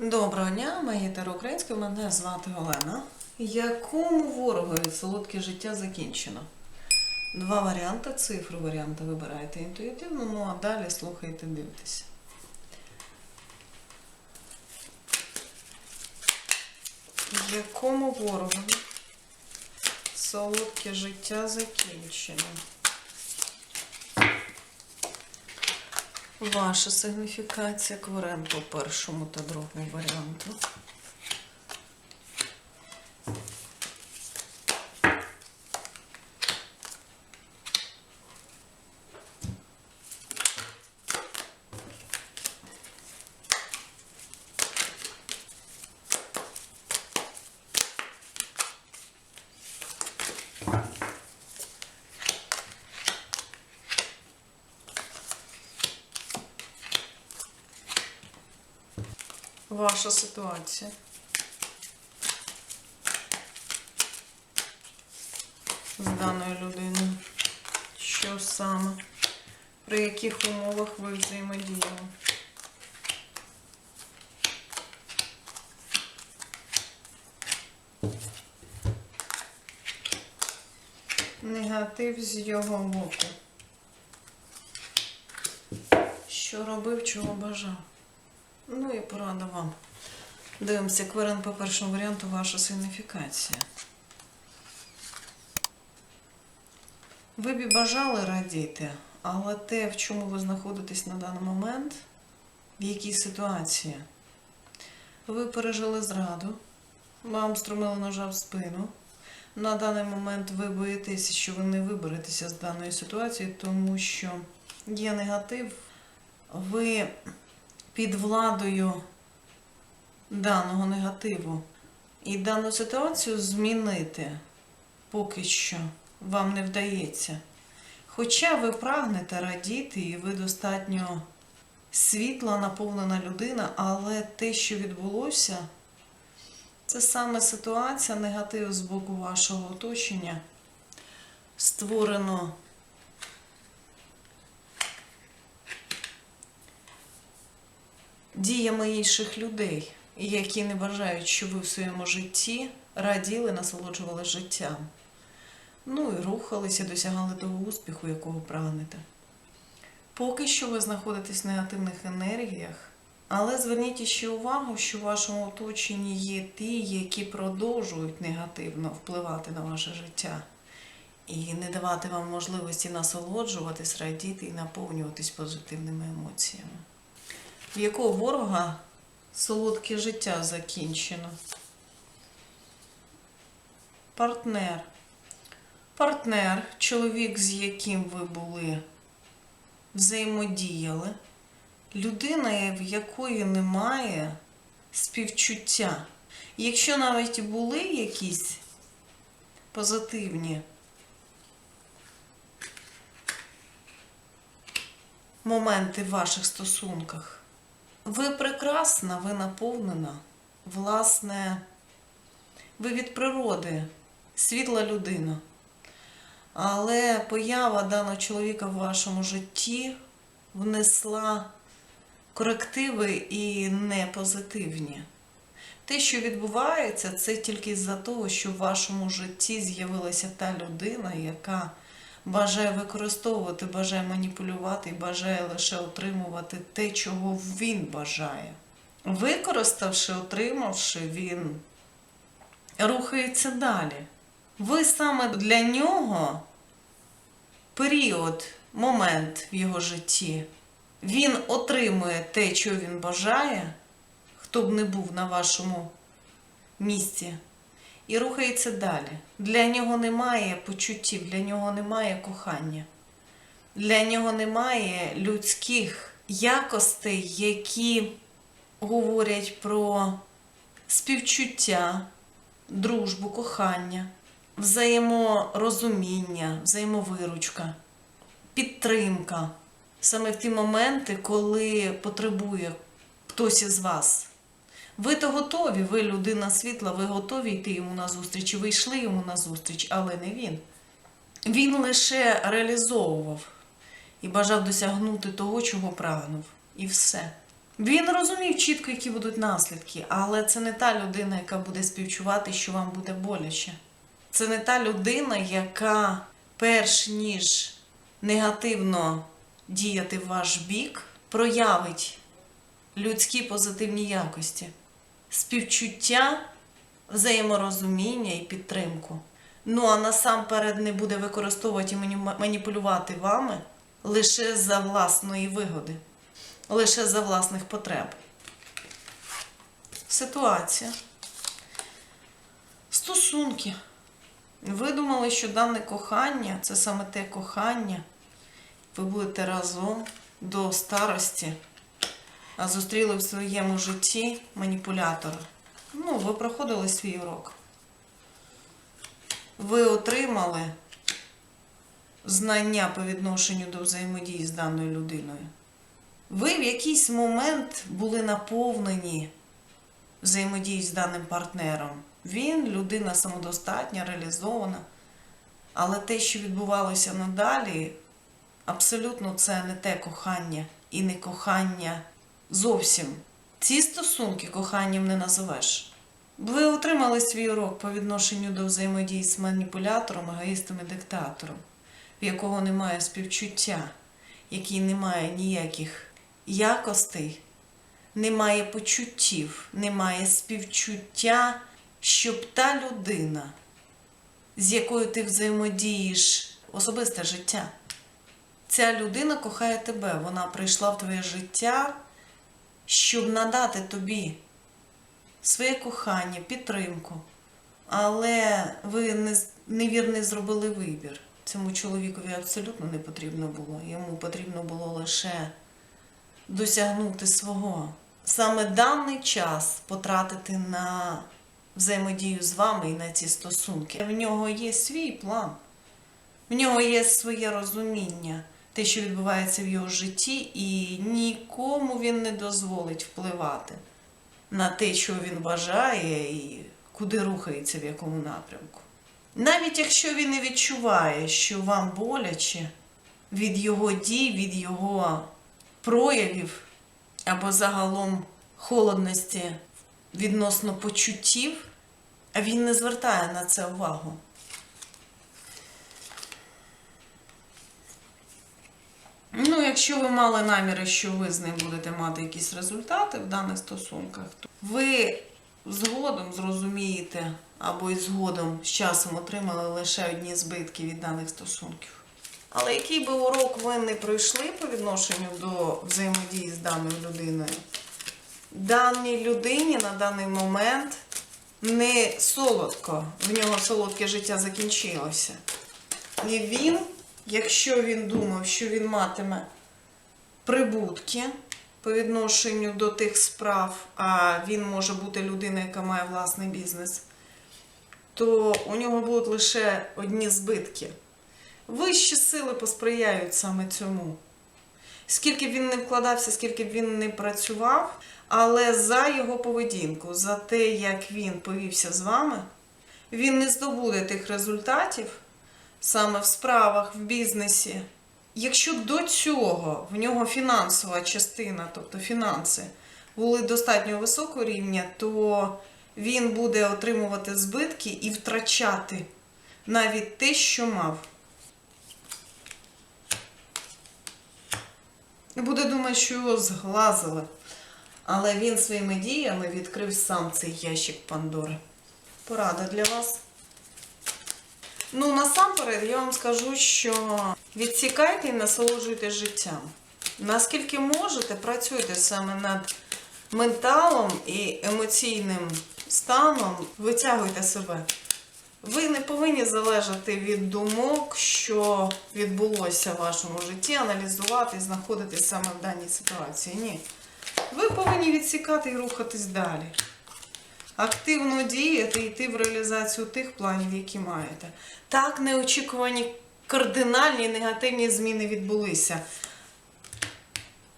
Доброго дня, мої українське, мене звати Олена. Якому ворогові солодке життя закінчено? Два варіанти, цифру варіанти вибираєте інтуїтивно, ну а далі слухайте, дивитесь. Якому ворогові солодке життя закінчено? Ваша сигніфікація кварен по першому та другому варіанту. Ваша ситуація. З даною людиною. Що саме? При яких умовах ви взаємодіяли? Негатив з його боку. Що робив, чого бажав? Ну і порада вам. Дивимося, кварен по першому варіанту ваша сигніфікація. Ви б бажали радіти, але те, в чому ви знаходитесь на даний момент, в якій ситуації, ви пережили зраду, вам струмили ножа в спину. На даний момент ви боїтеся, що ви не виберетеся з даної ситуації, тому що є негатив. Ви під владою даного негативу. І дану ситуацію змінити поки що вам не вдається. Хоча ви прагнете радіти, і ви достатньо світла, наповнена людина, але те, що відбулося, це саме ситуація, негатив з боку вашого оточення, створено діями інших людей, які не бажають, щоб ви в своєму житті раділи, насолоджували життям. Ну і рухалися, досягали того успіху, якого прагнете. Поки що ви знаходитесь в негативних енергіях, але зверніть ще увагу, що в вашому оточенні є ті, які продовжують негативно впливати на ваше життя і не давати вам можливості насолоджуватись, радіти і наповнюватись позитивними емоціями. Якого ворога солодке життя закінчено? Партнер. Партнер, чоловік, з яким ви були, взаємодіяли, людина, в якої немає співчуття. Якщо навіть були якісь позитивні моменти в ваших стосунках, ви прекрасна, ви наповнена, власне, ви від природи, світла людина. Але поява даного чоловіка в вашому житті внесла корективи і не позитивні. Те, що відбувається, це тільки з-за того, що в вашому житті з'явилася та людина, яка бажає використовувати, бажає маніпулювати і бажає лише отримувати те, чого він бажає. Використавши, отримавши, він рухається далі. Ви саме для нього період, момент в його житті, він отримує те, що він бажає, хто б не був на вашому місці, і рухається далі. Для нього немає почуттів, для нього немає кохання, для нього немає людських якостей, які говорять про співчуття, дружбу, кохання, взаєморозуміння, взаємовиручка, підтримка. Саме в ті моменти, коли потребує хтось із вас. Ви то готові, ви людина світла, ви готові йти йому на зустріч, і ви йшли йому на зустріч, але не він. Він лише реалізовував і бажав досягнути того, чого прагнув. І все. Він розумів чітко, які будуть наслідки, але це не та людина, яка буде співчувати, що вам буде боляче. Це не та людина, яка, перш ніж негативно діяти в ваш бік, проявить людські позитивні якості, співчуття, взаєморозуміння і підтримку. Ну а насамперед не буде використовувати і маніпулювати вами лише за власної вигоди, лише за власних потреб. Ситуація. Стосунки. Ви думали, що дане кохання це саме те кохання. Ви будете разом до старості, зустріли в своєму житті маніпулятора. Ну, ви проходили свій урок. Ви отримали знання по відношенню до взаємодії з даною людиною. Ви в якийсь момент були наповнені взаємодією з даним партнером. Він людина самодостатня, реалізована. Але те, що відбувалося надалі, абсолютно це не те кохання і не кохання зовсім. Ці стосунки коханням не називеш. Ви отримали свій урок по відношенню до взаємодії з маніпулятором, егоїстом і диктатором, в якого немає співчуття, який не має ніяких якостей, немає почуттів, немає співчуття, щоб та людина, з якою ти взаємодієш особисте життя, ця людина кохає тебе, вона прийшла в твоє життя, щоб надати тобі своє кохання, підтримку. Але ви не, невірний зробили вибір. Цьому чоловікові абсолютно не потрібно було. Йому потрібно було лише досягнути свого. Саме даний час потратити на взаємодію з вами і на ці стосунки. В нього є свій план, в нього є своє розуміння, те, що відбувається в його житті, і нікому він не дозволить впливати на те, що він бажає і куди рухається в якому напрямку. Навіть якщо він не відчуває, що вам боляче від його дій, від його проявів або загалом холодності відносно почуттів, він не звертає на це увагу. Ну, якщо ви мали наміри, що ви з ним будете мати якісь результати в даних стосунках, то ви згодом зрозумієте або і згодом з часом отримали лише одні збитки від даних стосунків. Але який би урок ви не пройшли по відношенню до взаємодії з даною людиною, даній людині на даний момент не солодко, в нього солодке життя закінчилося. І він, якщо він думав, що він матиме прибутки по відношенню до тих справ, а він може бути людина, яка має власний бізнес, то у нього будуть лише одні збитки. Вищі сили посприяють саме цьому. Скільки б він не вкладався, скільки б він не працював, але за його поведінку, за те, як він повівся з вами, він не здобуде тих результатів саме в справах, в бізнесі. Якщо до цього в нього фінансова частина, тобто фінанси, були достатньо високого рівня, то він буде отримувати збитки і втрачати навіть те, що мав. Буде думати, що його зглазили. Але він своїми діями відкрив сам цей ящик Пандори. Порада для вас. Ну, насамперед, я вам скажу, що відсікайте і насолоджуйтесь життям. Наскільки можете, працюйте саме над менталом і емоційним станом, витягуйте себе. Ви не повинні залежати від думок, що відбулося в вашому житті, аналізувати і знаходитись саме в даній ситуації. Ні. Ви повинні відсікати і рухатись далі. Активно діяти йти в реалізацію тих планів, які маєте. Так, неочікувані кардинальні негативні зміни відбулися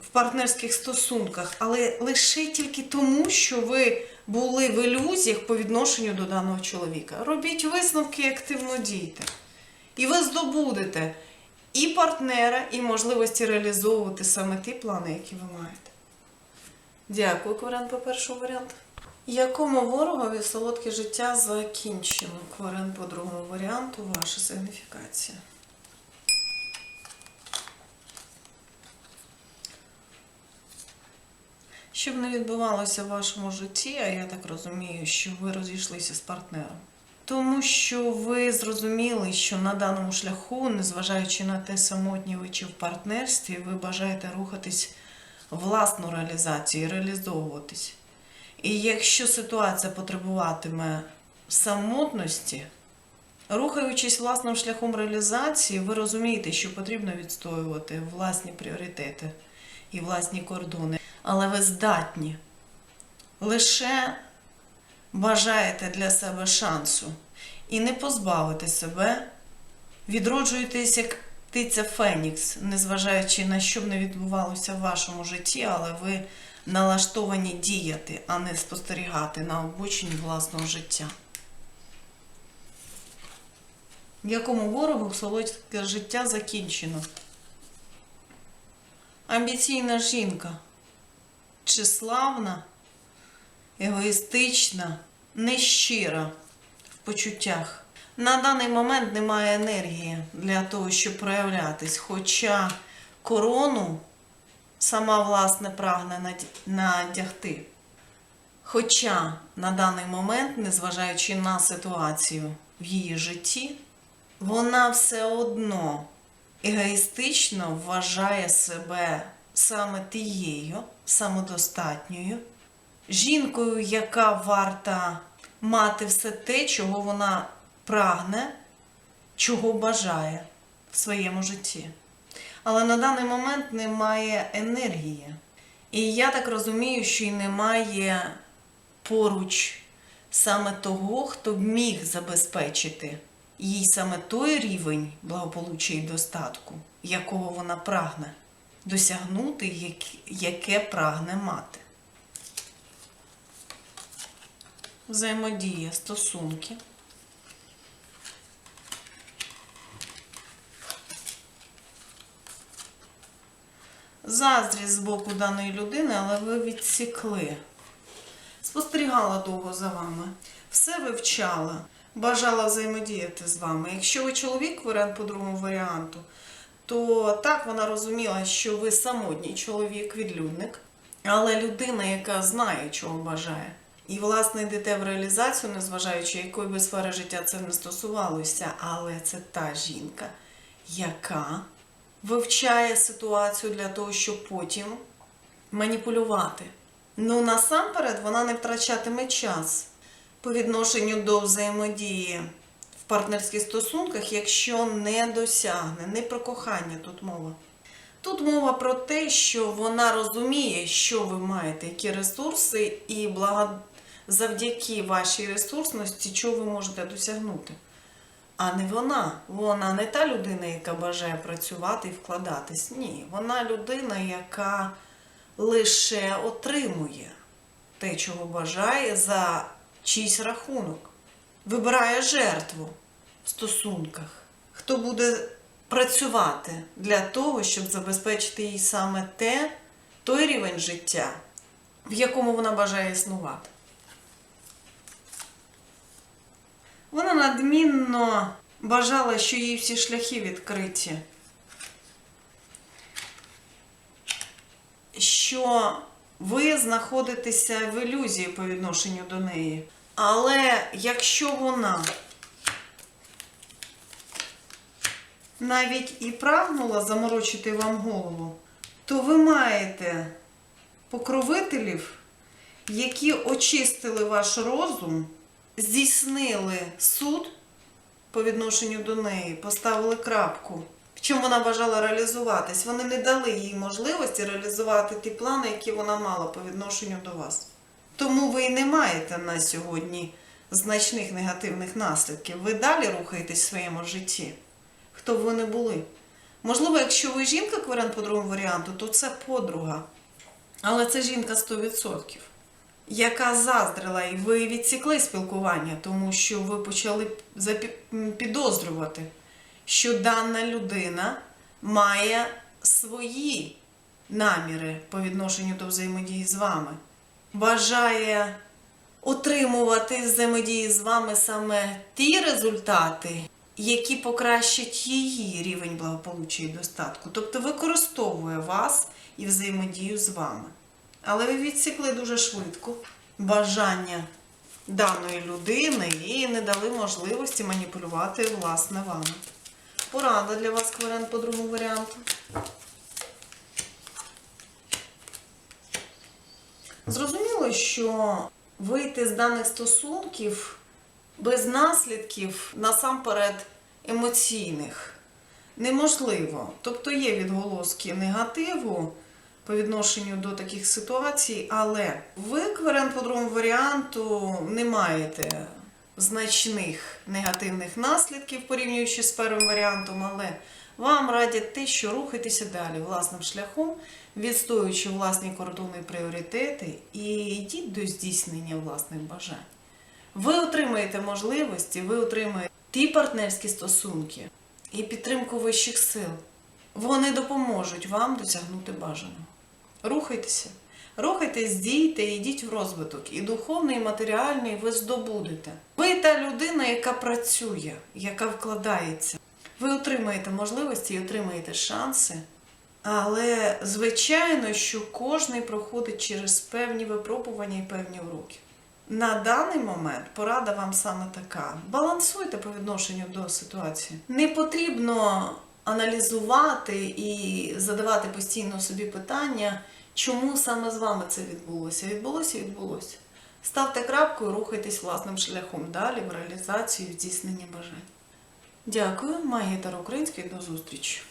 в партнерських стосунках, але лише тільки тому, що ви були в ілюзіях по відношенню до даного чоловіка. Робіть висновки і активно дійте. І ви здобудете і партнера, і можливості реалізовувати саме ті плани, які ви маєте. Дякую, Кварен, по першому варіанту. Якому ворогові солодке життя закінчено? Кварен по другому варіанту, ваша сигніфікація. Щоб не відбувалося в вашому житті, а я так розумію, що ви розійшлися з партнером. Тому що ви зрозуміли, що на даному шляху, незважаючи на те, самотні ви чи в партнерстві, ви бажаєте рухатись власну реалізацію і реалізовуватись. І якщо ситуація потребуватиме самотності, рухаючись власним шляхом реалізації, ви розумієте, що потрібно відстоювати власні пріоритети і власні кордони. Але ви здатні лише бажаєте для себе шансу і не позбавити себе, відроджуєтесь як птиця Фенікс, незважаючи на що б не відбувалося в вашому житті, але ви налаштовані діяти, а не спостерігати на обочині власного життя. Якому ворогу солодке життя закінчено? Амбіційна жінка, числавна, егоїстична, нещира в почуттях. На даний момент немає енергії для того, щоб проявлятись, хоча корону сама власне прагне надягти. Хоча на даний момент, незважаючи на ситуацію в її житті, вона все одно егоїстично вважає себе саме тією самодостатньою, жінкою, яка варта мати все те, чого вона прагне, чого бажає в своєму житті. Але на даний момент немає енергії. І я так розумію, що й немає поруч саме того, хто міг забезпечити їй саме той рівень благополуччя і достатку, якого вона прагне досягнути, яке прагне мати. Взаємодія, стосунки. Заздрість з боку даної людини, але ви відсікли. Спостерігала довго за вами, все вивчала, бажала взаємодіяти з вами. Якщо ви чоловік, варіант по другому варіанту, то так вона розуміла, що ви самотній чоловік, відлюдник, але людина, яка знає, чого бажає. І, власне, йдете в реалізацію, незважаючи, якої би сфери життя це не стосувалося, але це та жінка, яка вивчає ситуацію для того, щоб потім маніпулювати. Ну, насамперед, вона не втрачатиме час по відношенню до взаємодії в партнерських стосунках, якщо не досягне, не про кохання тут мова. Тут мова про те, що вона розуміє, що ви маєте, які ресурси, і благо... завдяки вашій ресурсності, що ви можете досягнути. А не вона. Вона не та людина, яка бажає працювати і вкладатись. Ні, вона людина, яка лише отримує те, чого бажає за чийсь рахунок. Вибирає жертву в стосунках. Хто буде працювати для того, щоб забезпечити їй саме те, той рівень життя, в якому вона бажає існувати. Вона надмінно бажала, що їй всі шляхи відкриті. Що ви знаходитеся в ілюзії по відношенню до неї. Але якщо вона навіть і прагнула заморочити вам голову, то ви маєте покровителів, які очистили ваш розум, здійснили суд по відношенню до неї, поставили крапку. В чому вона бажала реалізуватись? Вони не дали їй можливості реалізувати ті плани, які вона мала по відношенню до вас. Тому ви і не маєте на сьогодні значних негативних наслідків. Ви далі рухаєтесь в своєму житті. Хто б ви не були. Можливо, якщо ви жінка, варіант по другому варіанту, то це подруга. Але це жінка 100%, яка заздрила, і ви відсікли спілкування, тому що ви почали підозрювати, що дана людина має свої наміри по відношенню до взаємодії з вами. Бажає отримувати взаємодії з вами саме ті результати, які покращать її рівень благополуччя і достатку. Тобто використовує вас і взаємодію з вами. Але ви відсікли дуже швидко бажання даної людини і не дали можливості маніпулювати власне вами. Порада для вас, кваріант по другому варіанту. Зрозуміло, що вийти з даних стосунків без наслідків насамперед емоційних неможливо. Тобто є відголоски негативу по відношенню до таких ситуацій, але ви кваріант по другому варіанту не маєте значних негативних наслідків, порівнюючи з першим варіантом, але вам радять те, що рухайтеся далі власним шляхом, відстоюючи власні кордони пріоритети, і йдіть до здійснення власних бажань. Ви отримаєте можливості, ви отримаєте ті партнерські стосунки і підтримку вищих сил. Вони допоможуть вам досягнути бажаного. Рухайтеся. Рухайтесь, дійте, йдіть в розвиток. І духовний, і матеріальний ви здобудете. Ви та людина, яка працює, яка вкладається. Ви отримаєте можливості і отримаєте шанси. Але, звичайно, що кожний проходить через певні випробування і певні уроки. На даний момент порада вам саме така: балансуйте по відношенню до ситуації. Не потрібно аналізувати і задавати постійно собі питання, чому саме з вами це відбулося. Відбулося відбулося. Ставте крапку рухайтесь власним шляхом далі в реалізацію здійснення бажань. Дякую, Магія Таро Український, до зустрічі!